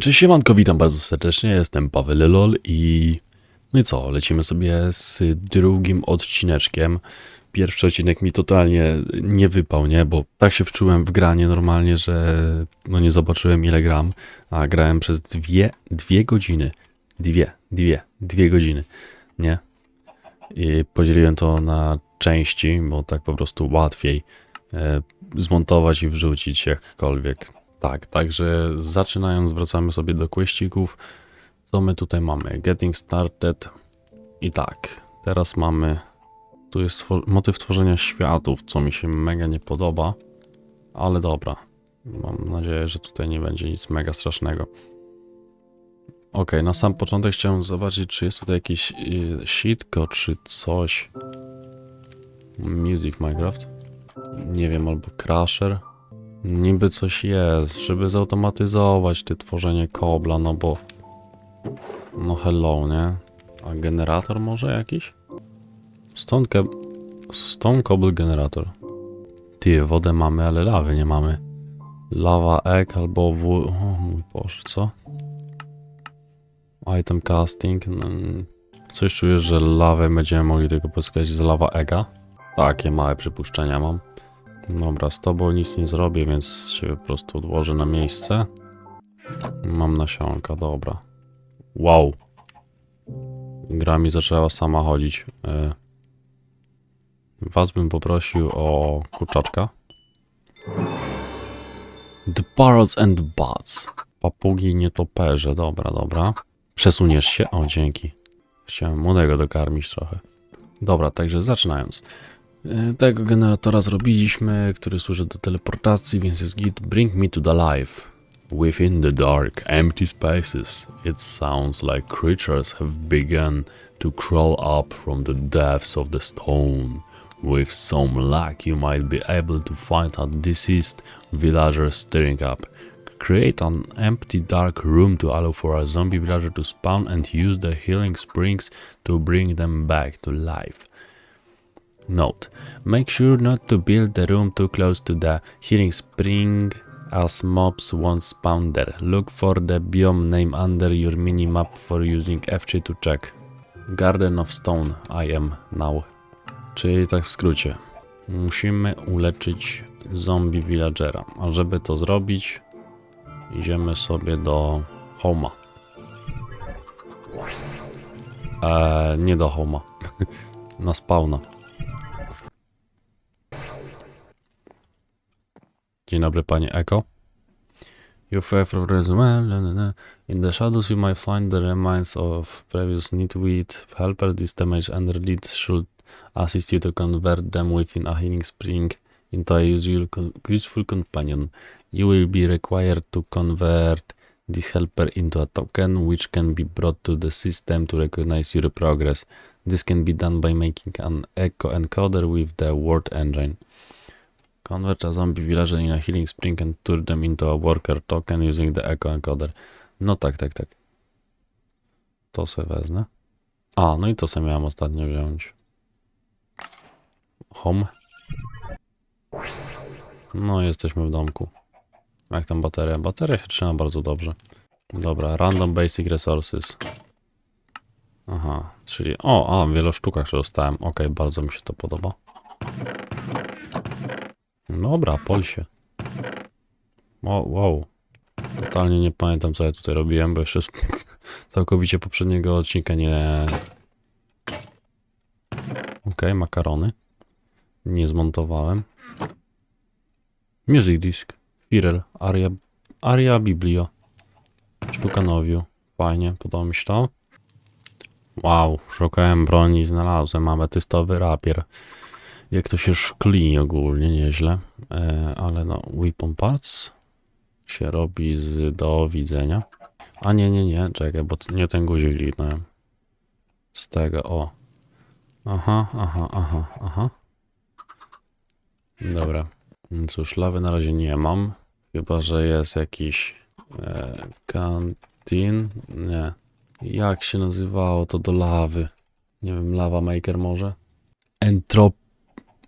Cześć siemanko, witam bardzo serdecznie, jestem Paweł Lelol i... No i co, lecimy sobie z drugim odcineczkiem. Pierwszy odcinek mi totalnie nie wypał, nie? Bo tak się wczułem w granie normalnie, że no nie zobaczyłem ile gram, a grałem przez dwie, dwie godziny. Dwie, dwie, dwie godziny, nie? I podzieliłem to na części, bo tak po prostu łatwiej e, zmontować i wrzucić jakkolwiek. Tak, także zaczynając wracamy sobie do kwestików. Co my tutaj mamy? Getting started. I tak, teraz mamy. Tu jest motyw tworzenia światów, co mi się mega nie podoba, ale dobra. Mam nadzieję, że tutaj nie będzie nic mega strasznego. Ok, na sam początek chciałem zobaczyć, czy jest tutaj jakiś y, sitko, czy coś. Music Minecraft. Nie wiem, albo Crasher. Niby coś jest, żeby zautomatyzować te tworzenie kobla, no bo... No hello, nie? A generator może jakiś? Stone, ke... Stone Cobble Generator. Ty, wodę mamy, ale lawy nie mamy. Lava egg albo w... O mój Boże, co? Item casting. Coś czuję, że lawę będziemy mogli tylko pozyskać z lava egga. Takie małe przypuszczenia mam. Dobra, z tobą nic nie zrobię, więc się po prostu odłożę na miejsce. Mam nasionka, dobra. Wow. Gra mi zaczęła sama chodzić. E, Was bym poprosił o kurczaczka. The Parrots and Bats. Papugi nietoperze, dobra, dobra. Przesuniesz się? O, dzięki. Chciałem młodego dokarmić trochę. Dobra, także zaczynając. E, Tego generatora zrobiliśmy, który służy do teleportacji, więc jest git Bring me to the life. Within the dark, empty spaces, it sounds like creatures have begun to crawl up from the depths of the stone. With some luck, you might be able to find a deceased villager stirring up. Create an empty dark room to allow for a zombie villager to spawn and use the healing springs to bring them back to life. Note: Make sure not to build the room too close to the healing spring as mobs won't spawn there. Look for the biome name under your minimap for using F3 to check. Garden of Stone I am now. Czyli tak w skrócie. Musimy uleczyć zombie villagera. A żeby to zrobić, idziemy sobie do Homa. Eee, nie do Homa. Na spawna. Dzień dobry, panie Eko. You fare from as well. na, na, na. In the shadows you might find the remains of previous Nitweed helper. This damage under lead should assist you to convert them within a healing spring into a useful, useful companion. You will be required to convert this helper into a token which can be brought to the system to recognize your progress. This can be done by making an echo encoder with the word engine. Convert a zombie villager in a healing spring and turn them into a worker token using the echo encoder. No tak, tak, tak. To se wezmę. A, no i to sobie miałem ostatnio wziąć. Home. No, jesteśmy w domku. Jak tam bateria? Bateria się trzyma bardzo dobrze. Dobra, random basic resources. Aha, czyli... O, a, w wielu sztukach się dostałem. Okej, bardzo mi się to podoba. Dobra, pol się. Wow, wow. Totalnie nie pamiętam, co ja tutaj robiłem, bo jeszcze całkowicie poprzedniego odcinka nie... Okej, makarony. Nie zmontowałem. Music disk. Firel. Aria, aria Biblio. Sztuka nowiu. Fajnie, podoba mi się to. Wow, szukałem broni i znalazłem ametystowy rapier. Jak to się szkli ogólnie, nieźle. E, ale no, weapon parts się robi z do widzenia. A nie, nie, nie, czekaj, bo nie ten guzik kliknąłem. Z tego, o. Aha, aha, aha, aha. Dobra. Cóż, lawy na razie nie mam. Chyba, że jest jakiś e. Nie. Jak się nazywało to do lawy? Nie wiem, lava maker może? Entrop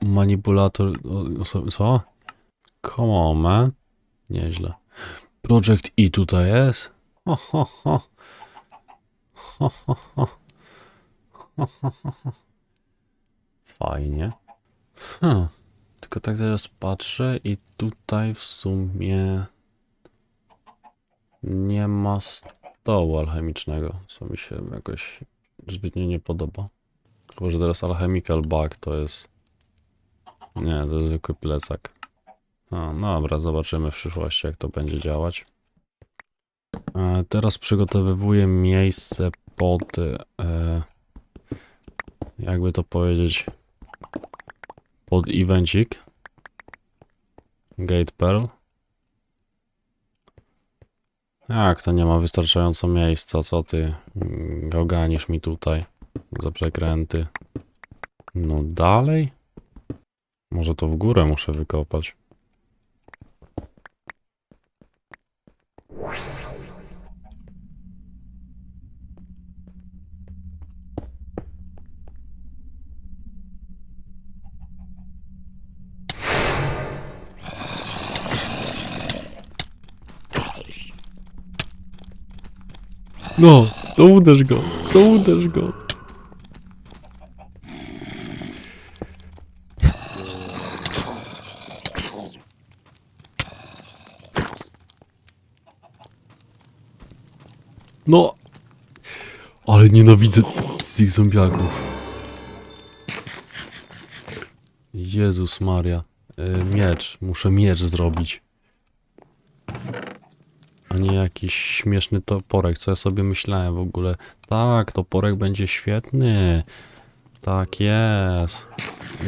manipulator. Co? Come on, man. Nieźle. Project E tutaj jest? Ho, ho, ho. Ho, ho, ho. Fajnie. Hmm. Tylko tak teraz patrzę i tutaj w sumie nie ma stołu alchemicznego, co mi się jakoś zbytnio nie podoba. Tylko, że teraz alchemical bag to jest... Nie, to zwykły plecak. No, dobra, zobaczymy w przyszłości jak to będzie działać. E, teraz przygotowywuję miejsce pod... E, jakby to powiedzieć... Pod evencik. Gate Pearl. Jak to nie ma wystarczająco miejsca, co ty mm, oganisz mi tutaj za przekręty. No dalej? Może to w górę muszę wykopać. No, to uderz go, to uderz go. No, ale nienawidzę tych zombiaków. Jezus Maria. Y, Miecz, muszę miecz zrobić. A nie jakiś śmieszny toporek, co ja sobie myślałem w ogóle. Tak, toporek będzie świetny. Tak jest.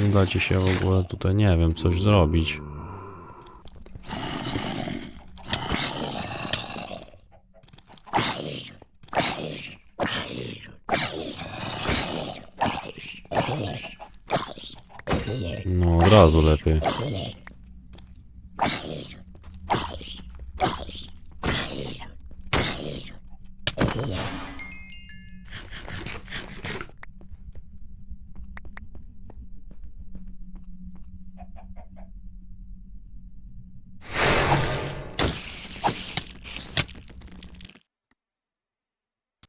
Uda ci się w ogóle tutaj, nie wiem, coś zrobić. No, od razu lepiej.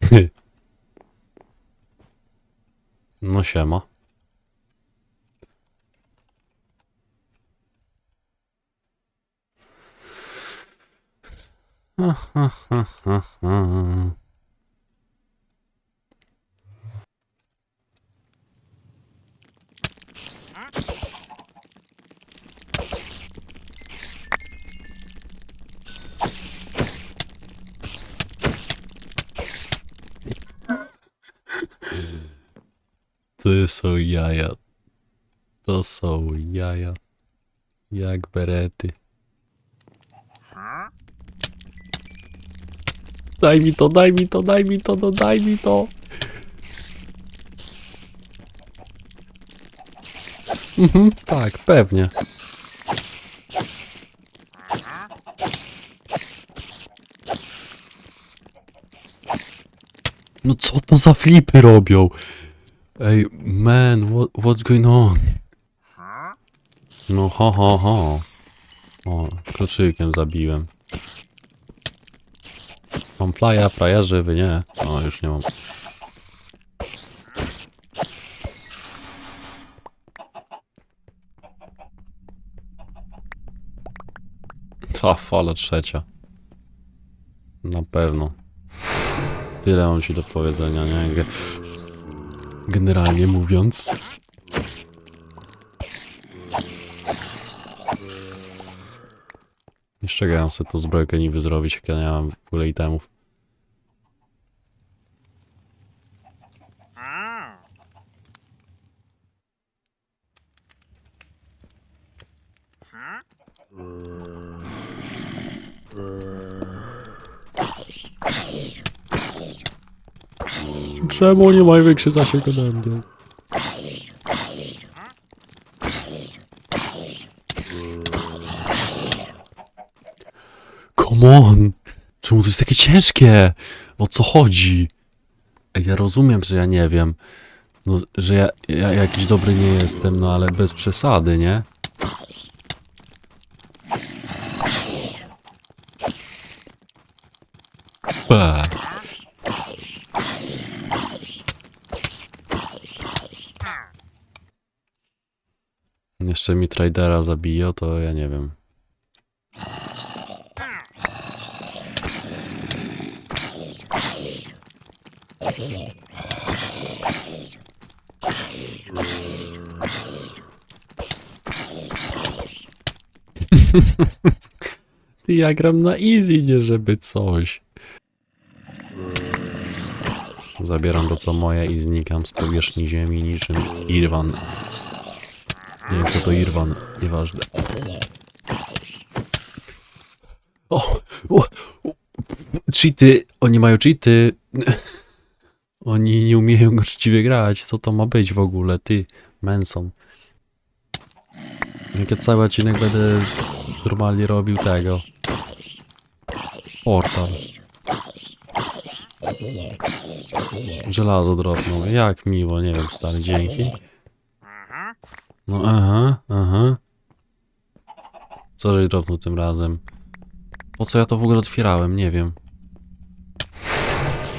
No siema. To są jaja. To są jaja. Jak berety. Daj mi to, daj mi to, daj mi to, no daj mi to. Mhm, tak, pewnie. No co to za flipy robią? Ej, man, what, what's going on? No ho, ho, ho. O, kluczykiem zabiłem. Mam flya, frajerzy, wy nie. O, już nie mam. Ta fala trzecia. Na pewno. Tyle mam ci do powiedzenia, nie? Ge- Generalnie mówiąc. Jeszcze ja sobie tą zbrojkę niby zrobić, jak ja nie mam w ogóle itemów. Czemu nie mają większy zasięg ode mnie? Come on! Czemu to jest takie ciężkie? O co chodzi? Ej, Ja rozumiem, że ja nie wiem. No, że ja, ja jakiś dobry nie jestem, no ale bez przesady, nie? Pa. Jeszcze mi tradera zabiją, to ja nie wiem. Ty, ja gram na easy, nie żeby coś. Zabieram to co moje i znikam z powierzchni ziemi niczym Irwan. Nie wiem kto to Irwan, nieważne. O! o, o cheaty! Oni mają cheaty! Oni nie umieją uczciwie grać. Co to ma być w ogóle? Ty, Manson. Jak ja cały odcinek będę normalnie robił tego. Portal. Żelazo dropnął. Jak miło, nie wiem, stary, dzięki. No aha, aha. Co żeś dropnął tym razem? Po co ja to w ogóle otwierałem? Nie wiem.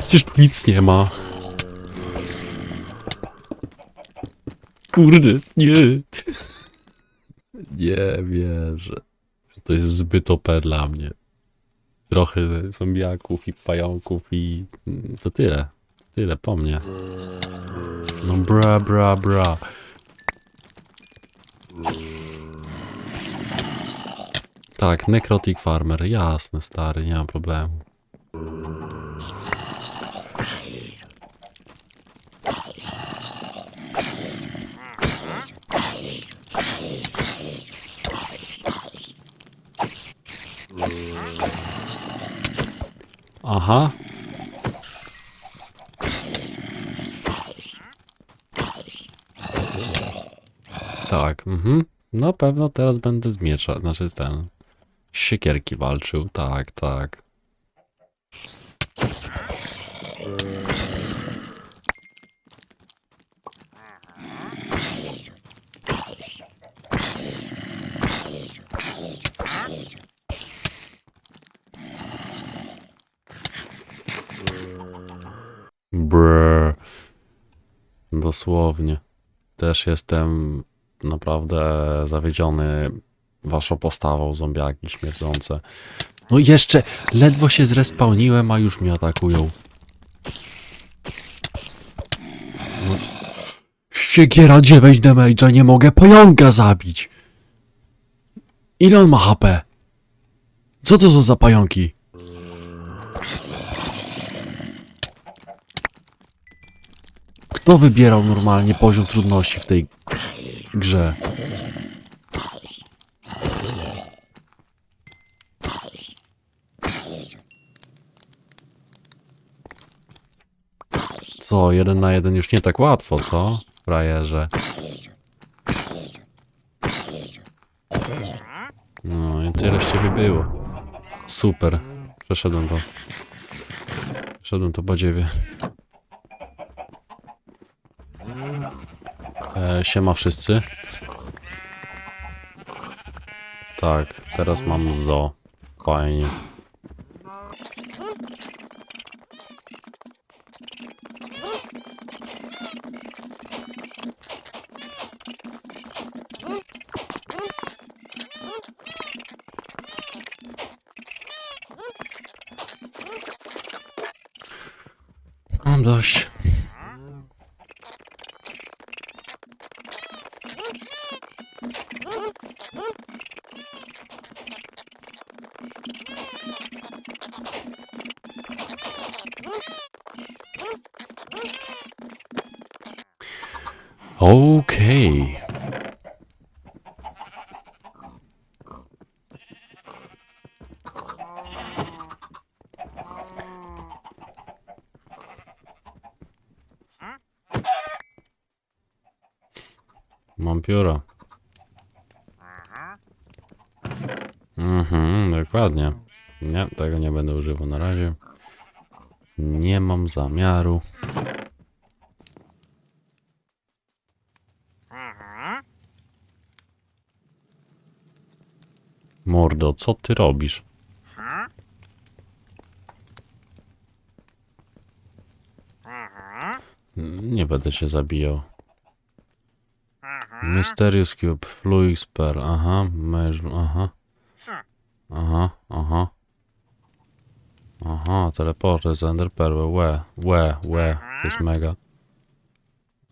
Przecież tu nic nie ma. Kurde, nie. Nie wierzę. To jest zbyt OP dla mnie. Trochę zombiaków i pająków i mm, to tyle. Tyle po mnie. No bra, bra, bra. Tak, Necrotic Farmer, jasne stary, nie ma problemu. Aha. Tak, mhm. Na pewno teraz będę z miecza, znaczy z ten. Siekierki walczył, tak, tak. Brr. Dosłownie. Też jestem naprawdę zawiedziony waszą postawą, zombiaki śmierdzące. No jeszcze ledwo się zrespawniłem, a już mnie atakują. Siekiera 9 damage'a, nie mogę pająka zabić. Ile on ma HP? Co to są za pająki? Kto wybierał normalnie poziom trudności w tej grze? Co, jeden na jeden już nie tak łatwo, co? Frajerze. No i tyle z ciebie było. Super. Przeszedłem to. Przeszedłem to badziewie. E, siema wszyscy. Tak, teraz mam zo. Fajnie. Mam dość. Okej. Mam pióro. Mhm, dokładnie. Nie, tego nie będę używał na razie. Nie mam zamiaru. Mordo, co ty robisz? Nie będę się zabijał. Mysterious Cube, Fluid Spell, aha, Mage, aha. Aha, aha. Aha, teleporter z Ender Pearl, łe, łe, łe, to jest mega.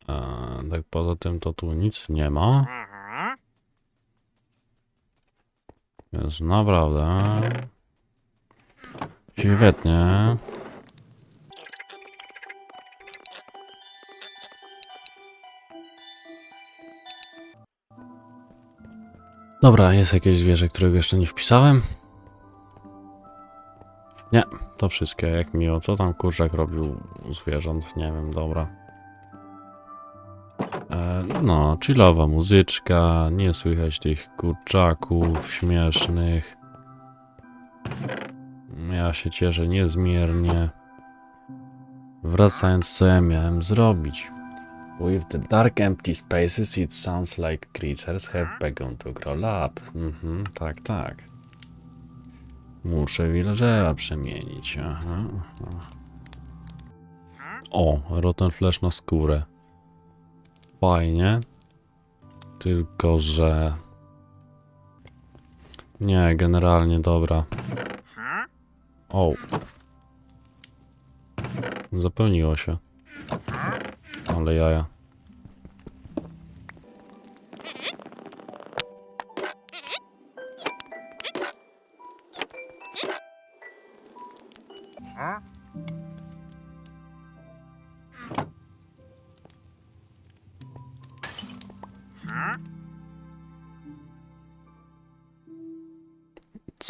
Eee, tak poza tym to tu nic nie ma. Więc naprawdę... Świetnie. Dobra, jest jakieś zwierzę, którego jeszcze nie wpisałem. Nie, to wszystkie, jak miło. Co tam kurczak robił u zwierząt? Nie wiem, dobra. No, chillowa muzyczka, nie słychać tych kurczaków śmiesznych. Ja się cieszę niezmiernie. Wracając, co ja miałem zrobić? With the dark empty spaces, it sounds like creatures have begun to grow up. Mhm, tak, tak. Muszę villagera przemienić. Aha, aha. O, rotten flesh na skórę. Fajnie. Tylko, że... Nie, generalnie dobra. O. Zapełniło się. Ale jaja.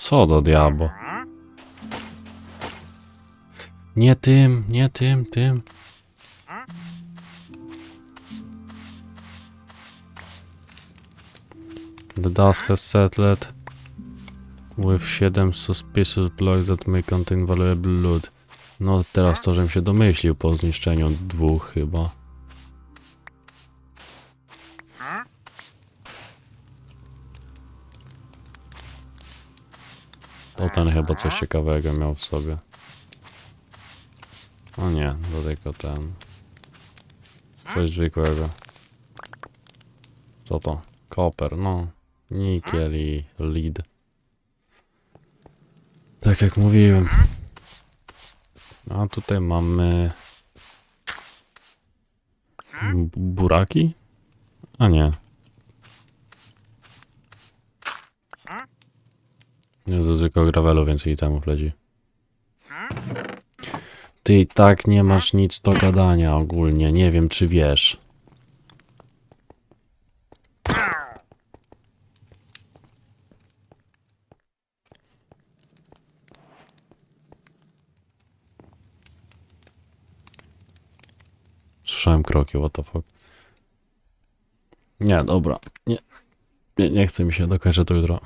Co do diabła? Nie tym, nie tym, tym. The dust has settled with 7 suspicious blocks that may contain valuable loot. No teraz to, żem się domyślił po zniszczeniu dwóch chyba. To ten chyba coś ciekawego miał w sobie. O nie, to tylko ten. Coś zwykłego. Co to? Koper, no. Nikiel i lead. Tak jak mówiłem. A tutaj mamy... Buraki? A. Nie ze zwykłego gravelu więcej itemów leci. Ty i tak nie masz nic do gadania ogólnie, nie wiem czy wiesz. Słyszałem kroki, what the fuck. Nie, dobra. Nie, nie, nie mi się, dokończę to jutro.